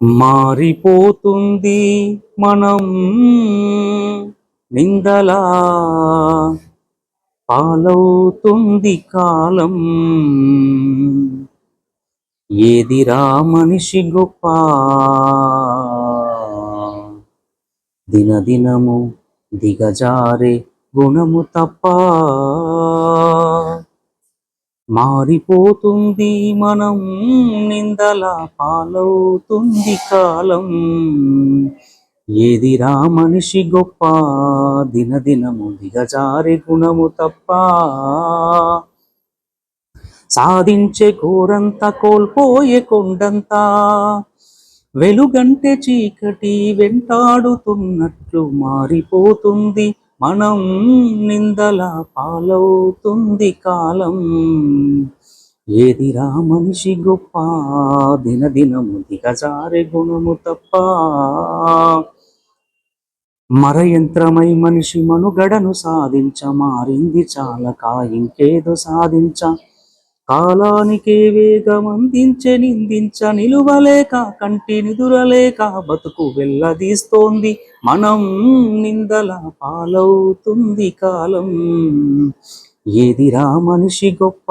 మారిపోతుంది మనం. నిందలా పాలవుతుంది కాలం. ఏదిరా మనిషి గొప్ప? దినదినము దిగజారే గుణము తప్ప మారిపోతుంది మనం నిందల పాలవుతుంది కాలం. ఏదిరా మనిషి గొప్ప? దినదినము దిగజారి గుణము తప్ప. సాధించే కోరంత కోల్పోయే కొండంతా. వెలుగంటే చీకటి వెంటాడుతున్నట్లు మారిపోతుంది మనం నిందల పాలవుతుంది కాలం. ఏదిరా మనిషి గొప్ప? దినదినము దిగజారే గుణము తప్ప. మరయంత్రమై మనిషి మనుగడను సాధించ మారింది చాలక ఇంకేదో సాధించ. కాలానికే వేగమందించే నిందించ నిలువలేక కంటి నిదురలేక బతుకు వెళ్ళదీస్తోంది మనం నిందల పాలవుతుంది కాలం. ఏదిరా మనిషి గొప్ప?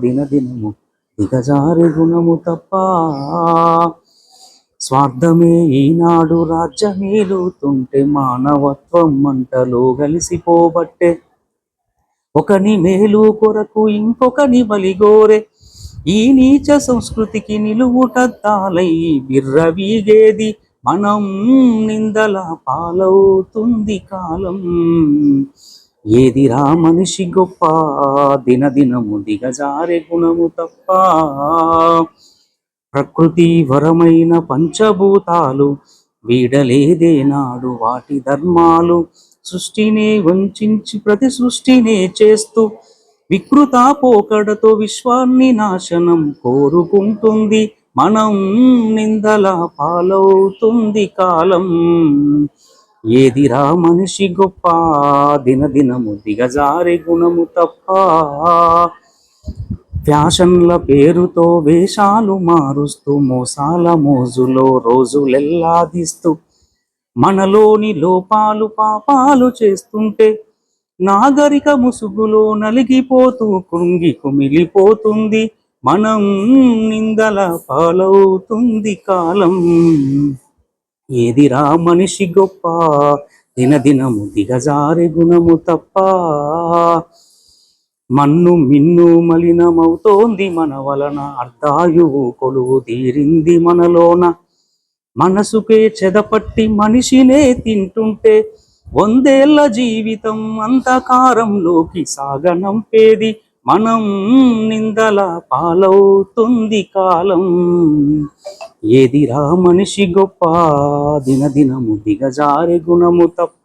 దినదినము దిగజారి గుణము తప్ప. స్వార్థమే ఈనాడు రాజ్యమేలుతుంటే మానవత్వం మంటలో కలిసిపోబట్టే ఒకని మేలు కొరకు ఇంకొకని బలిగోరే. ఈ నీచ సంస్కృతికి నిలువుటద్దాలై బిర్రవీగేది మనం నిందల పాలవుతుంది కాలం. ఏదిరా మనిషి గొప్ప దినదినము దిగజారే గుణము తప్ప. ప్రకృతి వరమైన పంచభూతాలు వీడలేదే నాడు వాటి ధర్మాలు. సృష్టినే వంచించి ప్రతి సృష్టినే చేస్తూ వికృత పోకడతో విశ్వాన్ని నాశనం కోరుకుంటుంది. మనం నిందల పాలవుతుంది కాలం. ఏదిరా మనిషి గొప్ప? దినదినము దిగజారి గుణము తప్ప. ఫ్యాషన్ల పేరుతో వేషాలు మారుస్తూ మోసాల మోజులో రోజులెల్లాదిస్తూ మనలోని లోపాలు పాపాలు చేస్తుంటే నాగరిక ముసుగులో నలిగిపోతూ కృంగి కుమిలిపోతుంది. మనం నిందల పాలవుతుంది కాలం. ఏదిరా మనిషి గొప్ప? దినదినము దిగజారి గుణము తప్ప. మన్ను మిన్ను మలినమవుతోంది మన వలన. అర్ధాయువు కొలువు తీరింది మనలోన. మనసుకే చెదపట్టి మనిషినే తింటుంటే వందేళ్ళ జీవితం అంధకారంలోకి సాగనంపేది మనం నిందల పాలవుతుంది కాలం. ఏదిరా మనిషి గొప్ప? దినదినము దిగజారి గుణము తప్ప